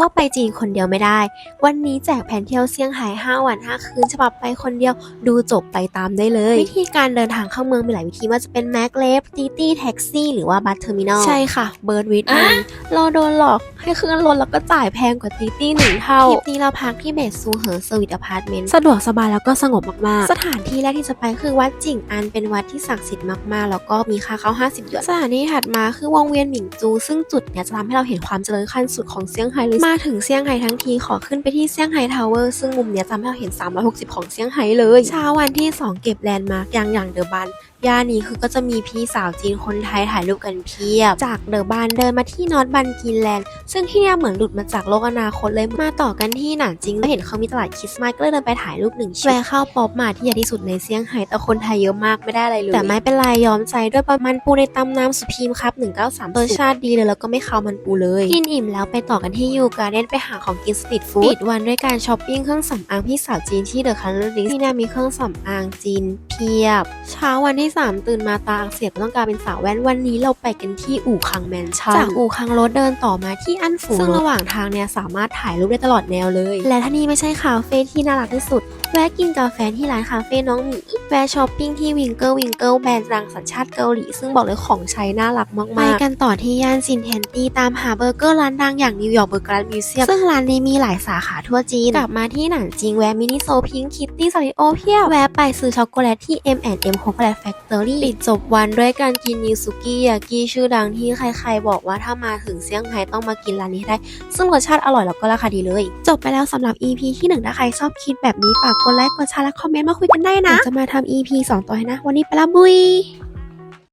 ว่าไปจีนคนเดียวไม่ได้ วันนี้แจกแผนเที่ยวเซี่ยงไฮ้5วัน 5 คืนฉบับไปคนเดียวดูจบไปตามได้เลย วิธีการเดินทางเข้าเมืองมีหลายวิธีว่าจะเป็นแม็กเลฟตีตี้แท็กซี่หรือว่าบัสเทอร์มินอลใช่ค่ะเบิร์ดวิดมันเราโดนหลอก ให้ขึ้นรถแล้วก็จ่ายแพงกว่าตีตี้หนึ่งเท่าทริปนี้เราพักที่เบสซูเหอเซอร์วิสอพาร์ตเมนต์สะดวกสบายแล้วก็สงบมากๆ สถานที่แรกที่จะไปคือวัดจิ่งอันเป็นวัดที่ศักดิ์สิทธิ์มากๆ แล้วก็มีค่าเข้า 50หยวนสถานที่ถัดมาคือวงเวียนหมิงจู ซึ่งจุดเนี้ยจะทำให้เราเห็นความเจริญขั้นสุดของเซี่ยงไฮ้เลยมาถึงเซี่ยงไฮ้ทั้งทีขอขึ้นไปที่เซี่ยงไฮ้ทาวเวอร์ซึ่งมุมเนี้ยจะทำให้เราเห็น 360 ของเซี่ยงไฮ้เลยเช้าวันที่ 2 เก็บแลนด์มาร์กอย่างอย่างเดอะบัน ย่านนี้คือก็จะมีพี่สาวจีนคนไทยถ่ายรูปกันเพียบ จากเดอะบานเดินมาที่นอตบันกินแลนด์ซึ่งที่เนี่ยเหมือนหลุดมาจากโลกอนาคตเลยมาต่อกันที่หนานจิงแล้วเห็นเขามีตลาดคริสต์มาสก็เลยเดินไปถ่ายรูปหนึ่งชิ้นแวะเข้าป๊อปมาร์ทที่ใหญ่ที่สุดในเซี่ยงไฮ้แต่คนไทยเยอะมากไม่ได้อะไรเลยแต่ไม่เป็นไรยอมใจด้วยประมาณปูในตำน้ำสุพีมครับ193รสชาติดีเลยแล้วก็ไม่คาวมันปูเลยกินอิ่มแล้วไปต่อกันที่ยูการ์เด้นไปหาของกินสตรีทฟู้ดปิดวันด้วยการช้อปปิ้งเครื่องสำอางพี่สาวจีนที่เดอะคัลเลอร์ลิงที่เนี่ยมีเครื่องสำอางจีนเพียบเช้าวันที่3 ตื่นมาตาอักเสียบต้องการเป็นสาวแว่นวันนี้เราไปกันที่อู่คังแมนชั่นจากอู่คังรถเดินต่อมาที่อันฝูซึ่งระหว่างทางเนี่ยสามารถถ่ายรูปได้ตลอดแนวเลย และถ้านี่ไม่ใช่คาเฟ่ที่น่ารักที่สุด แวะกินกาแฟที่ร้านคาเฟ่น้องหมีแวะช้อปปิ้งที่วิงเกิลวิงเกิลแบรนด์ดังสัญชาติเกาหลี ซึ่งบอกเลยของใช้น่ารักมากๆ ไปกันต่อที่ย่านซินเทนตี้ตามหาเบอร์เกอร์ร้านดังอย่างนิวยอร์กเบอร์เกอร์มิวเซียมซึ่งร้านนี้มีหลายสาขาทั่วจีน กลับมาที่หนานจิงแวะมินิโซพิงคิตตี้สลิโอเพียบแวะไปซื้อช็อกโกแลตที่ M&M ช็อกโกแลตแฟคทอรี่ปิดจบวันด้วยการกินนิวซุกิยากิชื่อดังที่ใครๆ บอกว่าถ้ามาถึงเซี่ยงไฮ้ต้องมากินร้านนี้ให้ได้ ซึ่งรสชาติอร่อยแล้วก็ราคาดีเลย จบไปแล้วสำหรับ EP ที่หนึ่งถ้าใครชอบคิดแบบนี้ฝากกดไลค์กดแชร์และคอมเมนต์มาคุยกันได้นะเดี๋ยวจะมาทำ EP 2 ต่อนะ วันนี้ไปละบุย